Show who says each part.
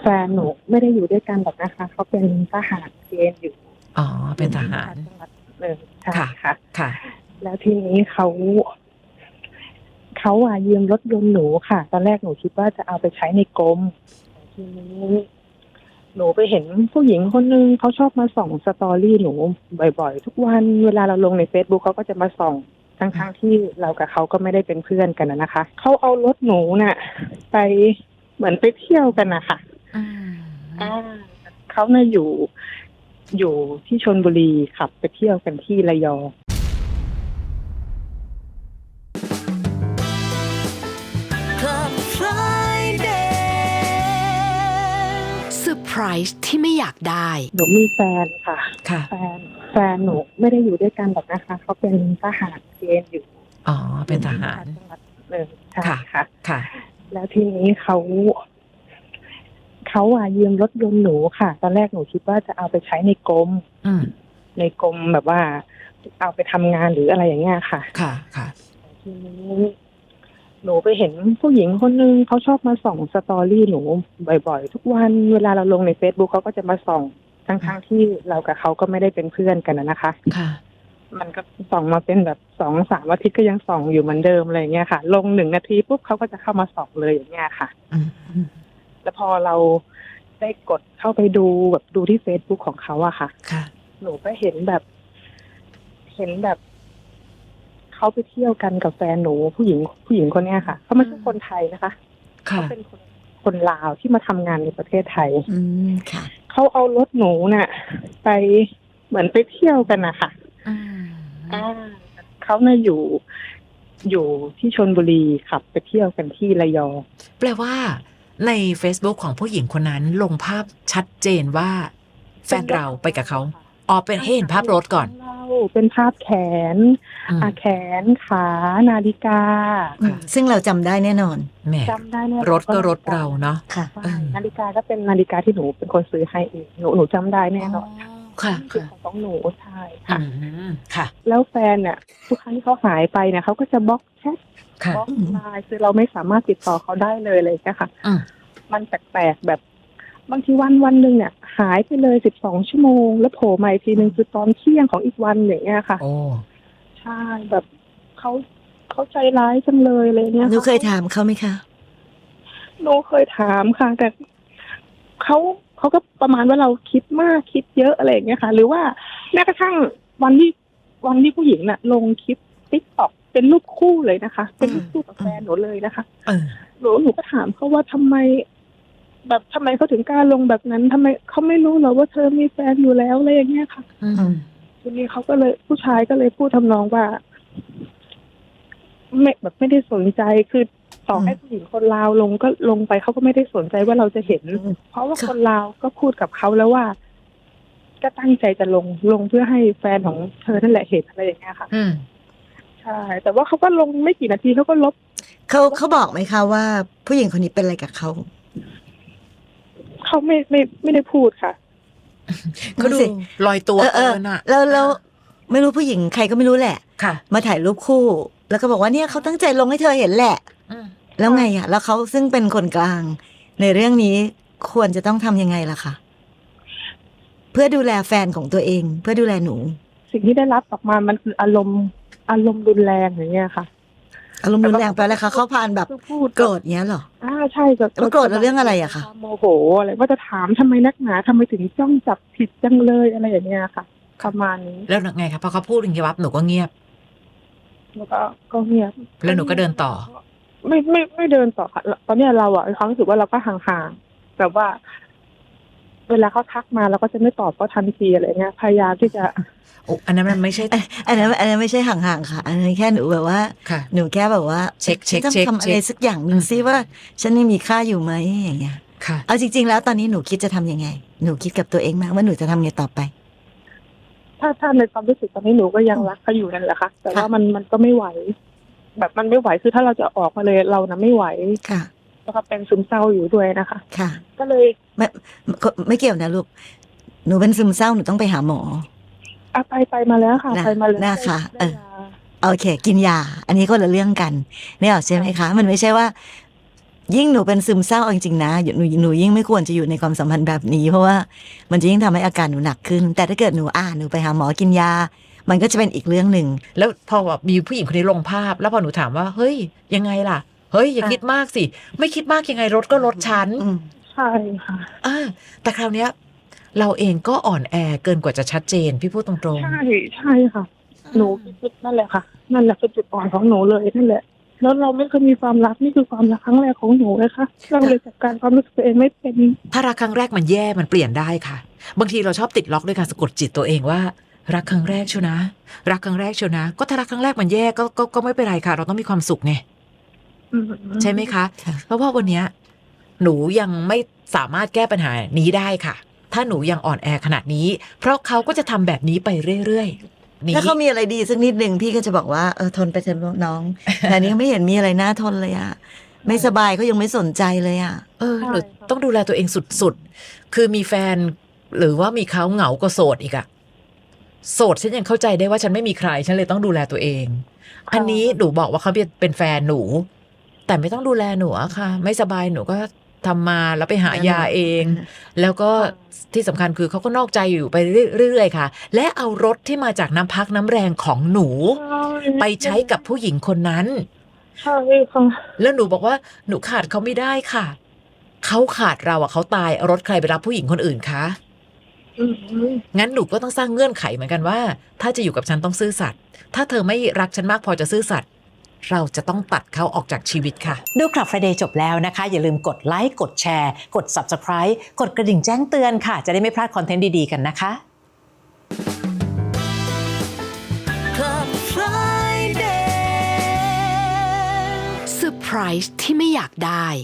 Speaker 1: แฟนหนูไม่ได้อยู่ด้วยกันหรอกนะคะเขาเป็นทหารเกณฑ์อยู่
Speaker 2: อ๋อเป็นทหาร
Speaker 1: จังหวัดหนึ่งใช่
Speaker 2: ค่ะ
Speaker 1: ค่ะ
Speaker 2: ค่ะ
Speaker 1: แล้วทีนี้เขาเขาอะยืมรถยนต์หนูค่ะ ตอนแรกหนูคิดว่าจะเอาไปใช้ในกรมทีนี้หนูไปเห็นผู้หญิงคนนึงเขาชอบมาส่องสตอรี่หนูบ่อยๆ ทุกวันเวลาเราลงในเฟซบุ๊กเขาก็จะมาส่องทั้งๆที่เรากับเขาก็ไม่ได้เป็นเพื่อนกันนะนะคะเขาเอารถหนูน่ะ ไปเหมือนไปเที่ยวกันนะคะ
Speaker 2: อืม
Speaker 1: อ่าเขาเนี่ยอยู่ อยู่ที่ชนบุรีขับไปเที่ยวกันที่ระยอง
Speaker 3: Club Friday
Speaker 4: เซอร์ไพรส์ที่ไม่อยากได้
Speaker 1: หนูมีแฟนค่ะ
Speaker 2: ค่ะ
Speaker 1: แฟนแฟนหนูไม่ได้อยู่ด้วยกันหรอกนะคะเขาเป็นทหารเกณฑ์อยู่
Speaker 2: อ๋อ เป็นทหาร
Speaker 1: จังหวัดหนึ่งใช่
Speaker 2: ค่ะ
Speaker 1: ค่ะ
Speaker 2: ค่ะ
Speaker 1: แล้วทีนี้เขา เขาอะยืมรถยนต์หนูค่ะ ตอนแรกหนูคิดว่าจะเอาไปใช้ในกรม
Speaker 2: อืม
Speaker 1: ในกรมแบบว่า เอาไปทำงานหรืออะไรอย่างเงี้ยค่ะ
Speaker 2: ค่ะค่ะ
Speaker 1: ทีนี้หนูไปเห็นผู้หญิงคนนึงเขาชอบมาส่องสตอรี่หนูบ่อยๆ ทุกวันเวลาเราลงในเฟซบุ๊กเขาก็จะมาส่องทั้งๆที่เรากับเขาก็ไม่ได้เป็นเพื่อนกันนะนะคะ
Speaker 2: ค่ะ
Speaker 1: มันก็ส่องมาเป็นแบบสองสามอาทิตย์ก็ยังส่องอยู่เหมือนเดิมอะไรอย่างเงี้ยค่ะ ลงหนึ่งนาทีปุ๊บเขาก็จะเข้ามาส่องเลยอย่างเงี้ยค่ะ
Speaker 2: อืม
Speaker 1: แล้วพอเราได้กดเข้าไปดูแบบดูที่เฟซบุ๊กของเขาอะค่ะ
Speaker 2: ค่ะ
Speaker 1: หนูก็เห็นแบบ เห็นแบบเขาไปเที่ยวกันกับแฟนหนูผู้หญิงผู้หญิงคนเนี้ยค่ะเขาไม่ใช่คนไทยนะคะ
Speaker 2: ค่ะ
Speaker 1: เขาเป็นคนคนลาวที่มาทำงานในประเทศไทย
Speaker 3: อืม ค่ะ
Speaker 1: เขาเอารถหนูน่ะ ไปเหมือนไปเที่ยวกันนะคะ
Speaker 2: อืม
Speaker 1: อ่าเขาเนี่ยอยู่ อยู่ที่ชนบุรีขับไปเที่ยวกันที่ระยอง
Speaker 2: แปลว่า ใน Facebook ของผู้หญิงคนนั้นลงภาพชัดเจนว่า แฟนเราไปกับเขาอ๋อเป็นให้เห็นภาพรถก่อน
Speaker 1: เราเป็นภาพแขน
Speaker 2: อืม
Speaker 1: อาแขนขานาฬิกา
Speaker 2: ค่ะ
Speaker 3: ซึ่งเราจำได้แน่นอน
Speaker 2: แหม
Speaker 1: จำได้เนี่ย
Speaker 2: รถก็รถเราเนาะ
Speaker 3: ค่ะ
Speaker 1: ใช่นาฬิกาก็เป็นนาฬิกาที่หนูเป็นคนซื้อให้เองหนูหนูจำได้แน่นอน
Speaker 2: ค่ะ
Speaker 1: คือ
Speaker 2: ค่ะ
Speaker 1: ของหนูใช่
Speaker 2: อื
Speaker 1: ค่ะ
Speaker 2: มค่ะ
Speaker 1: แล้วแฟนเนี่ยทุกครั้งที่เขาหายไปเนี่ยเขาก็จะบล็อกแชท
Speaker 2: ค่ะ
Speaker 1: บล็อกไลน์คือเราไม่สามารถติดต่อเขาได้เลยเลยนะคะ
Speaker 2: อืม
Speaker 1: มันแปลกๆแบบ บางทีวันวันหนึ่งเนี่ยหายไปเลยสิบสองชั่วโมง แล้วโผล่มาอีกทีหนึ่งคือตอนเที่ยงของอีกวันอย่างเงี้ยค่ะ
Speaker 2: โอ้
Speaker 1: ใช่แบบเขาเขาใจร้ายจังเลยอะไรเงี้ย
Speaker 3: หนูเคยถามเขาไหมคะ
Speaker 1: หนูเคยถามค่ะ แต่เขา เขาก็ประมาณว่าเราคิดมากคิดเยอะอะไรอย่างเงี้ยค่ะ หรือว่าแม้กระทั่งวันที่วันที่ผู้หญิงน่ะ ลงคลิปติ๊กต็อกเป็นรูปคู่เลยนะคะ เป็นรูปคู่กับแฟนหนูเลยนะคะ
Speaker 2: เออ
Speaker 1: หนูหนูก็ถามเขาว่าทำไม แบบทำไมเขาถึงกล้าลงแบบนั้นทำไมเขาไม่รู้เหรอว่าเธอมีแฟนอยู่แล้วอะไรอย่างเงี้ยค่ะ
Speaker 2: อืม
Speaker 1: ทีนี้เขาก็เลยผู้ชายก็เลยพูดทำนองว่าไม่แบบไม่ได้สนใจคือ ต่อให้ผู้หญิงคนลาวลงก็ลงไปเขาก็ไม่ได้สนใจว่าเราจะเห็น
Speaker 3: อืม
Speaker 1: เพราะว่า
Speaker 3: ค่ะ
Speaker 1: คนลาวก็พูดกับเขาแล้วว่า ก็ตั้งใจจะลงลงเพื่อให้แฟนของเธอนั่นแหละเห็นอะไรอย่างเงี้ยค่ะ
Speaker 2: อืม
Speaker 1: ใช่แต่ว่าเขาก็ลงไม่กี่นาทีเขาก็ลบ
Speaker 3: เขาเขาบอกไหมคะว่า ผู้หญิงคนนี้เป็นอะไรกับเขา
Speaker 1: เขาไม่ไม่ไม่ได้พูดค่ะ
Speaker 2: เขาดู
Speaker 3: นั่นสิ
Speaker 2: ลอยตัว
Speaker 3: เออเอ
Speaker 2: เกิ
Speaker 3: อน
Speaker 2: อะ
Speaker 3: แล้วแล้วไม่รู้ผู้หญิงใครก็ไม่รู้แหละ
Speaker 2: ค่ะ
Speaker 3: มาถ่ายรูปคู่ แล้วก็บอกว่าเนี่ยเขาตั้งใจลงให้เธอเห็นแหละ
Speaker 2: อืม
Speaker 3: แล้วไงอะแล้วเขาซึ่งเป็นคนกลาง ในเรื่องนี้ควรจะต้องทำยังไงล่ะคะเพื่อดูแลแฟนของตัวเอง เพื่อดูแลหนู
Speaker 1: สิ่งที่ได้รับออกมามันคืออารมณ์อารมณ์รุนแรงอย่างเงี้ยค่ะ
Speaker 3: อารมณ์รุนแรงไปแล้วคะเขาพานแบบ
Speaker 1: คือพูด
Speaker 3: โกรธเงี้ยเหรอ
Speaker 1: อ่าใช่แบบ
Speaker 3: แล้วโกรธเรื่องอะไรอะคะ
Speaker 1: โมโหอะไรว่าจะถามทำไมนักหนาทำไมถึงจ้องจับผิดจังเลยอะไรอย่างเงี้ยค่ะประมาณนี้
Speaker 2: แล้วไงครับพอเขาพูดอย่างนี้วับหนูก็เงียบ
Speaker 1: แล้วก็ก็เงียบ
Speaker 2: แล้วหนูก็เดินต่อ
Speaker 1: ไม่ไม่ไม่เดินต่อค่ะ ตอนเนี้ยเราอะมีความรู้สึกว่าเราก็ห่างๆแบบว่า เวลาเขาทักมาเราก็จะไม่ตอบเขาทันทีอะไรเงี้ยพยายามที่จะ
Speaker 2: โอ้อันนั้นมันไม่ใช่
Speaker 3: อันอันนั้นอันนั้นไม่ใช่ห่างๆค่ะ อันนั้นแค่หนูแบบว่า
Speaker 2: ค่ะ
Speaker 3: หนูแค่แบบว่า
Speaker 2: เช็คเช็ค
Speaker 3: ต้อง
Speaker 2: เช็ค
Speaker 3: ทำอะ
Speaker 2: เช็
Speaker 3: ไร
Speaker 2: ค
Speaker 3: สักอย่างหนึ่งซิว่า ฉันยังมีค่าอยู่ไหมอย่างเงี้ย
Speaker 2: ค่ะ
Speaker 3: เอาจริง ๆ แล้วตอนนี้หนูคิดจะทำยังไง หนูคิดกับตัวเองไหมว่าหนูจะทำไงต่อไป
Speaker 1: ถ้าถ้าในความรู้สึกตอนนี้หนูก็ยังรักเขาอยู่นั่นแหละค่ะ แต่ว่ามันมันก็ไม่ไหว แบบมันไม่ไหวคือถ้าเราจะออกมาเลยเรานะไม่ไหว
Speaker 3: ค่ะ
Speaker 1: แล้วก็เป็นซึมเศร้าอยู่ด้วยนะคะ
Speaker 3: ค่ะ
Speaker 1: ก็เลย
Speaker 3: ไม่ไม่เกี่ยวนะลูกหนูเป็นซึมเศร้าหนูต้องไปหาหมอ
Speaker 1: อะไปไปมาแล้วค่ะ
Speaker 3: นะ
Speaker 1: ไปมาแล้ว
Speaker 3: นะคะ
Speaker 1: ได้
Speaker 3: เออ
Speaker 1: ยา
Speaker 3: โอเค กินยา อันนี้ก็ละเรื่องกันเนี่ยใช่ไหมคะ มันไม่ใช่ว่า ยิ่งหนูเป็นซึมเศร้าเอาจริงๆนะหนูหนูยิ่งไม่ควรจะอยู่ในความสัมพันธ์แบบนี้ เพราะว่ามันจะยิ่งทำให้อาการหนูหนักขึ้น แต่ถ้าเกิดหนูอ่านหนูไปหาหมอกินยา มันก็จะเป็นอีกเรื่องหนึ่ง
Speaker 2: แล้วพอแบบมีผู้หญิงคนนี้ลงภาพ แล้วพอหนูถามว่า เฮ้ย ยังไงล่ะ เฮ้ย อย่าคิดมากสิ ไม่คิดมากยังไงรถก็รถฉัน
Speaker 3: อืม
Speaker 1: ใช่ค่ะ
Speaker 2: อ่าแต่คราวเนี้ย เราเองก็อ่อนแอเกินกว่าจะชัดเจน พี่พูดตรง
Speaker 1: ใช่ใช่ค่ะ หนูคิดนั่นแหละค่ะ นั่นแหละคือจุดอ่อนของหนูเลยนั่นแหละแล้วเราไม่เคยมีความรักนี่คือความรักครั้งแรกของหนูเลยค่ะเราเลยจัดการความรู้สึกตัวเองไม่เป็น
Speaker 2: ๆถ้ารักครั้งแรกมันแย่มันเปลี่ยนได้ค่ะ บางทีเราชอบติดล็อกด้วยการสะกดจิตตัวเองว่า รักครั้งแรกเชียวนะ รักครั้งแรกเชียวนะ ก็ถ้ารักครั้งแรกมันแย่ก็ก็ก็ไม่เป็นไรค่ะ เราต้องมีความสุขไง
Speaker 1: อืม
Speaker 2: ใช่ไหมคะ
Speaker 3: ค่ะ
Speaker 2: เพราะว่าวันเนี้ยหนูยังไม่สามารถแก้ปัญหานี้ได้ค่ะ ถ้าหนูยังอ่อนแอขนาดนี้ เพราะเขาก็จะทำแบบนี้ไปเรื่อยๆนี้
Speaker 3: ถ้าเขามีอะไรดีสักนิดหนึ่งพี่ก็จะบอกว่าเออทนไปเถอะน้อง แต่อันนี้ไม่เห็นมีอะไรน่าทนเลยอะไม่สบายเขายังไม่สนใจเลยอะ
Speaker 2: เออหนูต้องดูแลตัวเองสุดๆ คือมีแฟน หรือว่ามีเขาเหงาก็โสดอีกอะ โสดฉันยังเข้าใจได้ว่าฉันไม่มีใคร ฉันเลยต้องดูแลตัวเอง อันนี้หนูบอกว่าเขาเป็นแฟนหนู แต่ไม่ต้องดูแลหนูอะค่ะ ไม่สบายหนูก็ทำมาแล้วไปหายาเอง แล้วก็ที่สำคัญคือเขาก็นอกใจอยู่ไปเรื่อยๆค่ะ และเอารถที่มาจากน้ำพักน้ำแรงของหนู ไปใช้กับผู้หญิงคนนั้น
Speaker 1: ใช่ค่ะ
Speaker 2: แล้วหนูบอกว่าหนูขาดเขาไม่ได้ค่ะเขาขาดเราอะเขาตายเอารถใครไปรับผู้หญิงคนอื่นคะ
Speaker 1: อืม
Speaker 2: งั้นหนูก็ต้องสร้างเงื่อนไขเหมือนกันว่า ถ้าจะอยู่กับฉันต้องซื่อสัตย์ถ้าเธอไม่รักฉันมากพอจะซื่อสัตย์เราจะต้องตัดเขาออกจากชีวิตค่ะ
Speaker 5: ดูคลับ Friday จบแล้วนะคะ อย่าลืมกดไลค์กดแชร์ กด Subscribe กดกระดิ่งแจ้งเตือนค่ะ จะได้ไม่พลาดคอนเทนต์ดี ๆ กันนะคะ
Speaker 4: เซอร์ไพรส์ที่ไม่อยากได้